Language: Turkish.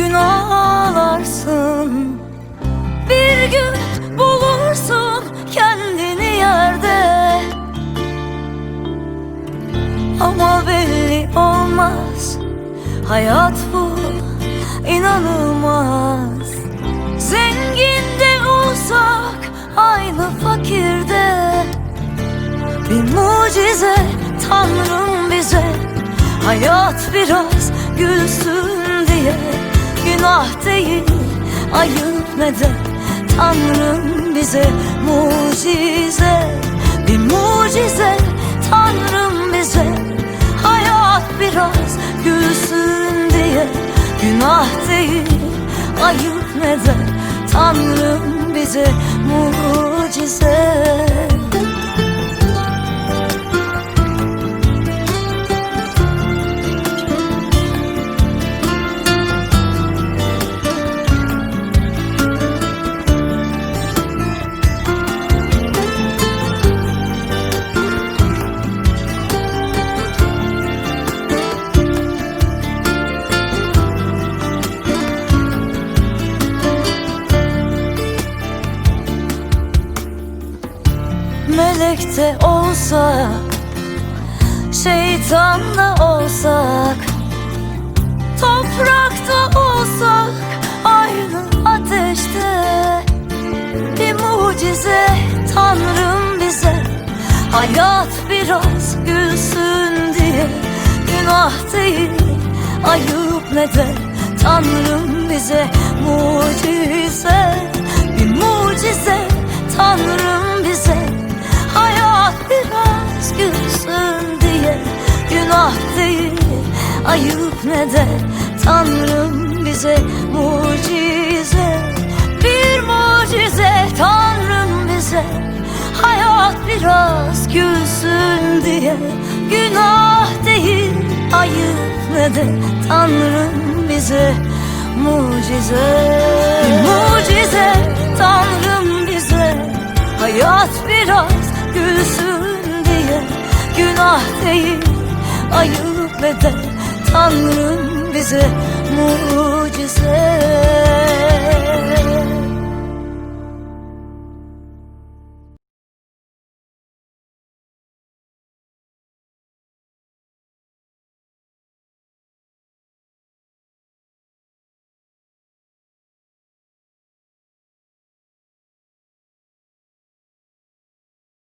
gün ağlarsın. Bir gün bulursun kendini yerde. Ama belli olmaz Hayat bu inanılmaz. Zengin de uzak aynı fakirde. Bir mucize Tanrım bize Hayat biraz gülsün diye. Günah değil ayıp ne de Tanrım bize mucize Bir mucize. Tanrım bize Hayat biraz gülsün diye. Günah değil ayıp ne de Tanrım bize mucize Melek de olsak Şeytan da olsak Toprakta olsak Aynı ateşte Bir mucize Tanrım bize Hayat biraz gülsün diye Günah değil Ayıp ne de Tanrım bize biraz gülsün diye Günah değil ayıp ne de Tanrım bize mucize Bir mucize. Tanrım bize Hayat biraz gülsün diye Günah değil ayıp ne de Tanrım bize mucize mucize. Tanrım Günah değil ayıp ne de Tanrım bize mucize